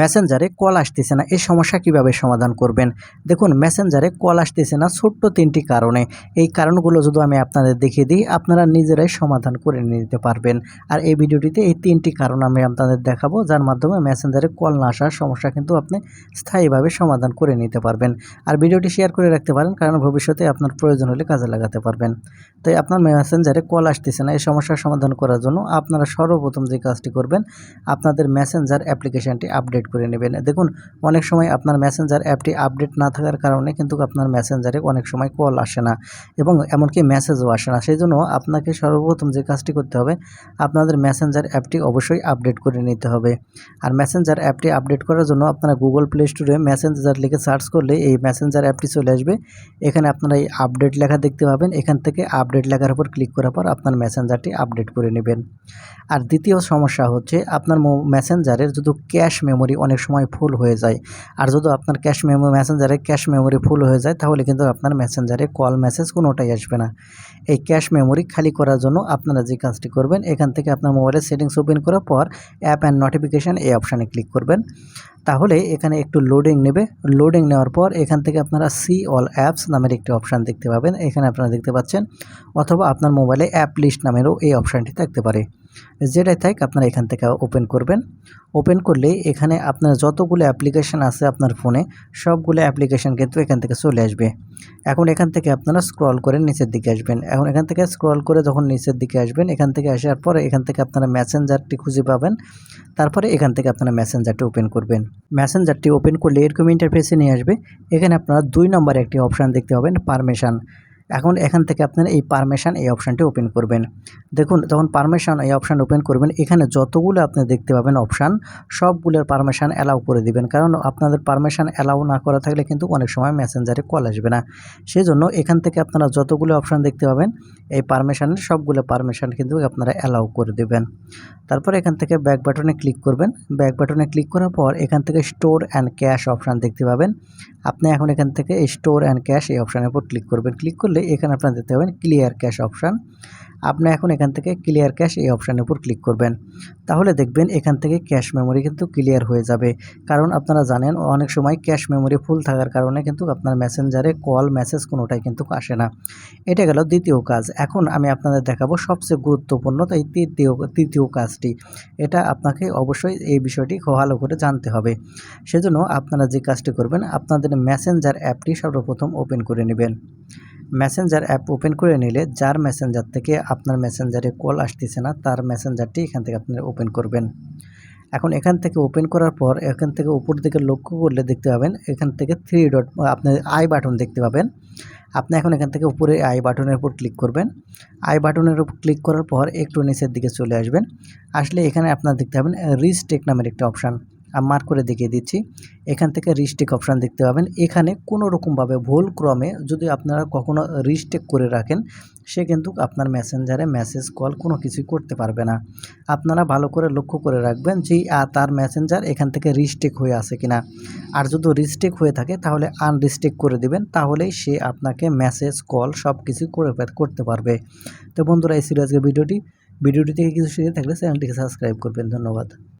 মেসেঞ্জারে কল আসতেছে না। এই সমস্যা কীভাবে সমাধান করবেন? দেখুন, মেসেঞ্জারে কল আসতেছে না ছোট্ট তিনটি কারণে। এই কারণগুলো যদি আমি আপনাদের দেখিয়ে দিই, আপনারা নিজেরাই সমাধান করে নিতে পারবেন। আর এই ভিডিওটিতে এই তিনটি কারণ আমি আপনাদের দেখাবো, যার মাধ্যমে মেসেঞ্জারে কল না আসার সমস্যা কিন্তু আপনি স্থায়ীভাবে সমাধান করে নিতে পারবেন। আর ভিডিওটি শেয়ার করে রাখতে পারেন, কারণ ভবিষ্যতে আপনার প্রয়োজন হলে কাজে লাগাতে পারবেন। তাই আপনার মেসেঞ্জারে কল আসতেছে না, এই সমস্যার সমাধান করার জন্য আপনারা সর্বপ্রথম যে কাজটি করবেন, আপনাদের মেসেঞ্জার অ্যাপ্লিকেশানটি আপডেট করে নেবেন। দেখুন, অনেক সময় আপনার মেসেঞ্জার অ্যাপটি আপডেট না থাকার কারণে কিন্তু আপনার মেসেঞ্জারে অনেক সময় কল আসে না এবং এমনকি মেসেজও আসে না। সেই জন্য আপনাকে সর্বপ্রথম যে কাজটি করতে হবে, আপনাদের মেসেঞ্জার অ্যাপটি অবশ্যই আপডেট করে নিতে হবে। আর মেসেঞ্জার অ্যাপটি আপডেট করার জন্য আপনারা গুগল প্লে স্টোরে মেসেঞ্জার লিখে সার্চ করলে এই মেসেঞ্জার অ্যাপটি চলে আসবে। এখানে আপনারা এই আপডেট লেখা দেখতে পাবেন। এখান থেকে আপডেট লেখার উপর ক্লিক করার পর আপনার মেসেঞ্জারটি আপডেট করে নেবেন। আর দ্বিতীয় সমস্যা হচ্ছে, আপনার মেসেঞ্জারের যদি ক্যাশ মেমোরি অনেক সময় ফুল হয়ে যায়। আর যদি আপনার ক্যাশ মেমো মেসেঞ্জারে ক্যাশ মেমোরি ফুল হয়ে যায়, তাহলে কিন্তু আপনার মেসেঞ্জারে কল মেসেজ কোনোটাই আসবে না। এই ক্যাশ মেমোরি খালি করার জন্য আপনারা যে কাজটি করবেন, এখান থেকে আপনার মোবাইলের সেটিংস ওপেন করার পর অ্যাপ অ্যান্ড নোটিফিকেশান এই অপশানে ক্লিক করবেন। তাহলে এখানে একটু লোডিং নেবে। লোডিং নেওয়ার পর এখান থেকে আপনারা সি অল অ্যাপস নামের একটি অপশান দেখতে পাবেন। এখানে আপনারা দেখতে পাচ্ছেন, অথবা আপনার মোবাইলে অ্যাপ লিস্ট নামেরও এই অপশানটি থাকতে পারে। যেটাই থাক আপনারা এখান থেকে ওপেন করবেন। ওপেন করলে এখানে আপনার যতগুলো অ্যাপ্লিকেশান আছে আপনার ফোনে সবগুলো অ্যাপ্লিকেশান কিন্তু এখান থেকে চলে আসবে। এখন এখান থেকে আপনারা স্ক্রল করে নিচের দিকে আসবেন। এখন এখান থেকে স্ক্রল করে যখন নিচের দিকে আসবেন, এখান থেকে আসার পরে এখান থেকে আপনারা মেসেঞ্জারটি খুঁজে পাবেন। তারপরে এখান থেকে আপনারা মেসেঞ্জারটি ওপেন করবেন। মেসেঞ্জারটি ওপেন করলে এরকম ইন্টারফেসে নিয়ে আসবে। এখানে আপনারা দুই নম্বর একটি অপশান দেখতে পাবেন পারমিশন এখন এখান থেকে আপনারা এই পারমিশন এই অপশানটি ওপেন করবেন। দেখুন, যখন পারমিশন এই অপশান ওপেন করবেন, এখানে যতগুলো আপনি দেখতে পাবেন অপশান সবগুলোর পারমিশন অ্যালাউ করে দিবেন। কারণ আপনাদের পারমিশন অ্যালাউ না করা থাকলে কিন্তু অনেক সময় মেসেঞ্জারে কল আসবে না। সেই জন্য এখান থেকে আপনারা যতগুলো অপশান দেখতে পাবেন, এই পারমিশনের সবগুলো পারমিশন কিন্তু আপনারা অ্যালাউ করে দেবেন। তারপর এখান থেকে ব্যাক বাটনে ক্লিক করবেন। ব্যাক বাটনে ক্লিক করার পর এখান থেকে স্টোর অ্যান্ড ক্যাশ অপশান দেখতে পাবেন। আপনি এখন এখান থেকে স্টোর অ্যান্ড ক্যাশ এই অপশানের উপর ক্লিক করবেন। ক্লিক করলে এখানে আপনারা দেখতে পাবেন ক্লিয়ার ক্যাশ অপশান আপনি এখন এখান থেকে ক্লিয়ার ক্যাশ এই অপশানের উপর ক্লিক করবেন। তাহলে দেখবেন এখান থেকে ক্যাশ মেমোরি কিন্তু ক্লিয়ার হয়ে যাবে। কারণ আপনারা জানেন, অনেক সময় ক্যাশ মেমোরি ফুল থাকার কারণে কিন্তু আপনার মেসেঞ্জারে কল মেসেজ কোনোটাই কিন্তু আসে না। এটা গেল দ্বিতীয় কাজ। এখন আমি আপনাদের দেখাবো সবচেয়ে গুরুত্বপূর্ণ তাই তৃতীয় তৃতীয় কাজটি। এটা আপনাকে অবশ্যই এই বিষয়টি ভালো করে জানতে হবে। সেজন্য আপনারা যে কাজটি করবেন, আপনাদের মেসেঞ্জার অ্যাপটি সর্বপ্রথম ওপেন করে নেবেন। মেসেঞ্জার অ্যাপ ওপেন করে নিলে, যার মেসেঞ্জার থেকে আপনার মেসেঞ্জারে কল আসতেছে না, তার মেসেঞ্জারটি এখান থেকে আপনি ওপেন করবেন। এখন এখান থেকে ওপেন করার পর এখান থেকে উপর দিকে লক্ষ্য করলে দেখতে পাবেন, এখান থেকে থ্রি ডট আপনি আই বাটন দেখতে পাবেন। আপনি এখন এখান থেকে উপরে আই বাটনের উপর ক্লিক করবেন। আই বাটনের উপর ক্লিক করার পর একটু নিচের দিকে চলে আসবেন। আসলে এখানে আপনার দেখতে পাবেন রিস্টেক নামের একটা অপশান মার্ক করে দেখিয়ে দিচ্ছি। এখান থেকে রিস্টেক অপশান দেখতে পাবেন। এখানে কোনো রকমভাবে ভুল ক্রমে যদি আপনারা কখনো রিস্টেক করে রাখেন, সে কিন্তু আপনার মেসেঞ্জারে মেসেজ কল কোনো কিছুই করতে পারবে না। আপনারা ভালো করে লক্ষ্য করে রাখবেন যে তার মেসেঞ্জার এখান থেকে রিস্টেক হয়ে আছে কিনা। আর যদি রিস্টেক হয়ে থাকে, তাহলে আনরিস্টেক করে দিবেন। তাহলেই সে আপনাকে মেসেজ কল সব কিছু করে করতে পারবে। তো বন্ধুরা, এই ছিল ভিডিওটি। ভিডিওটি থেকে কিছু শিখে থাকলে চ্যানেলটিকে সাবস্ক্রাইব করবেন। ধন্যবাদ।